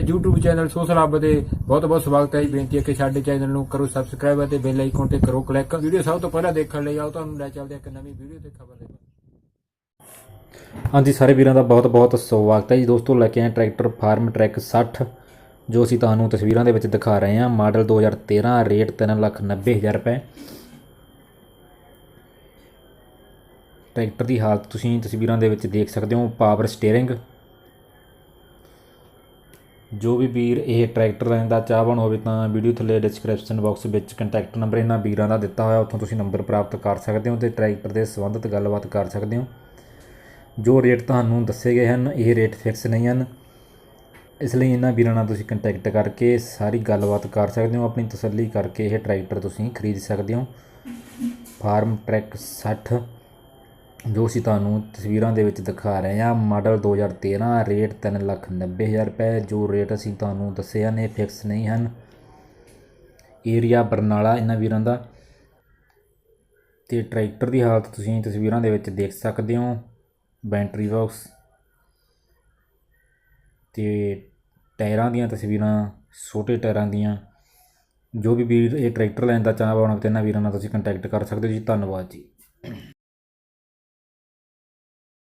YouTube channel social ਹੱਬ ਦੇ ਬਹੁਤ ਬਹੁਤ ਸਵਾਗਤ ਹੈ ਜੀ। ਬੇਨਤੀ ਹੈ ਕਿ ਸਾਡੇ ਚੈਨਲ ਨੂੰ ਕਰੋ ਸਬਸਕ੍ਰਾਈਬ ਅਤੇ ਬੈਲ ਆਈਕਨ ਤੇ ਕਰੋ ਕਲਿੱਕ ਵੀਡੀਓ ਸਭ ਤੋਂ ਪਹਿਲਾਂ ਦੇਖਣ ਲਈ ਆਓ, ਤੁਹਾਨੂੰ ਲੈ ਚੱਲਦੇ ਹਾਂ ਇੱਕ ਨਵੀਂ ਵੀਡੀਓ ਤੇ ਖਬਰ ਦੇ ਹਾਂਜੀ, ਸਾਰੇ ਵੀਰਾਂ ਦਾ ਬਹੁਤ ਬਹੁਤ ਸਵਾਗਤ ਹੈ ਜੀ। ਦੋਸਤੋ, ਲੈ ਕੇ ਆਏ ਟਰੈਕਟਰ ਫਾਰਮ ਟਰੈਕ 60 ਜੋ ਅਸੀਂ ਤੁਹਾਨੂੰ ਤਸਵੀਰਾਂ ਦੇ ਵਿੱਚ ਦਿਖਾ ਰਹੇ ਹਾਂ। ਮਾਡਲ 2013 ਰੇਟ 390000 ਰੁਪਏ। ਟਰੈਕਟਰ ਦੀ ਹਾਲਤ ਤੁਸੀਂ ਤਸਵੀਰਾਂ ਦੇ ਵਿੱਚ ਦੇਖ ਸਕਦੇ ਹੋ। ਪਾਵਰ ਸਟੀਅਰਿੰਗ ਜੋ ਵੀ ਵੀਰ ਇਹ ਟਰੈਕਟਰ ਲੈਣ ਦਾ ਚਾਹਵਾਨ ਹੋਵੇ ਤਾਂ ਵੀਡੀਓ ਥੱਲੇ ਡਿਸਕ੍ਰਿਪਸ਼ਨ ਬਾਕਸ ਵਿੱਚ ਕੰਟੈਕਟ ਨੰਬਰ ਇਹਨਾਂ ਵੀਰਾਂ ਦਾ ਦਿੱਤਾ ਹੋਇਆ, ਉੱਥੋਂ ਤੁਸੀਂ ਨੰਬਰ ਪ੍ਰਾਪਤ ਕਰ ਸਕਦੇ ਹੋ ਤੇ ਟਰੈਕਟਰ ਦੇ ਸੰਬੰਧਿਤ ਗੱਲਬਾਤ ਕਰ ਸਕਦੇ ਹੋ। ਜੋ ਰੇਟ ਤੁਹਾਨੂੰ ਦੱਸੇ ਗਏ ਹਨ, ਇਹ ਰੇਟ ਫਿਕਸ ਨਹੀਂ ਹਨ। ਇਸ ਲਈ ਇਹਨਾਂ ਵੀਰਾਂ ਨਾਲ ਤੁਸੀਂ ਕੰਟੈਕਟ ਕਰਕੇ ਸਾਰੀ ਗੱਲਬਾਤ ਕਰ ਸਕਦੇ ਹੋ, ਆਪਣੀ ਤਸੱਲੀ ਕਰਕੇ ਇਹ ਟਰੈਕਟਰ ਤੁਸੀਂ ਖਰੀਦ ਸਕਦੇ ਹੋ। ਫਾਰਮ ਟਰੈਕ 60 ਜੋ ਅਸੀਂ ਤੁਹਾਨੂੰ ਤਸਵੀਰਾਂ ਦੇ ਵਿੱਚ ਦਿਖਾ ਰਹੇ ਹਾਂ, ਮਾਡਲ 2013 ਰੇਟ 390000 ਰੁਪਏ, ਜੋ ਰੇਟ ਅਸੀਂ ਤੁਹਾਨੂੰ ਦੱਸਿਆ ਨੇ ਫਿਕਸ ਨਹੀਂ ਹਨ। ਏਰੀਆ ਬਰਨਾਲਾ, ਇਹਨਾਂ ਵੀਰਾਂ ਦਾ। ਤੇ ਟਰੈਕਟਰ ਦੀ ਹਾਲਤ ਤੁਸੀਂ ਤਸਵੀਰਾਂ ਦੇ ਵਿੱਚ ਦੇਖ ਸਕਦੇ ਹੋ, ਬੈਟਰੀ ਬਾਕਸ। ਤੇ ਟਾਇਰਾਂ ਦੀਆਂ ਤਸਵੀਰਾਂ, ਛੋਟੇ ਟਾਇਰਾਂ ਦੀਆਂ। ਜੋ ਵੀ ਵੀਰ ਇਹ ਟਰੈਕਟਰ ਲੈਣ ਦਾ ਚਾਹਵਾਨ ਹੋਵੇ ਤੇ ਇਹਨਾਂ ਵੀਰਾਂ ਨਾਲ ਤੁਸੀਂ ਕੰਟੈਕਟ ਕਰ ਸਕਦੇ ਹੋ ਜੀ। ਧੰਨਵਾਦ ਜੀ।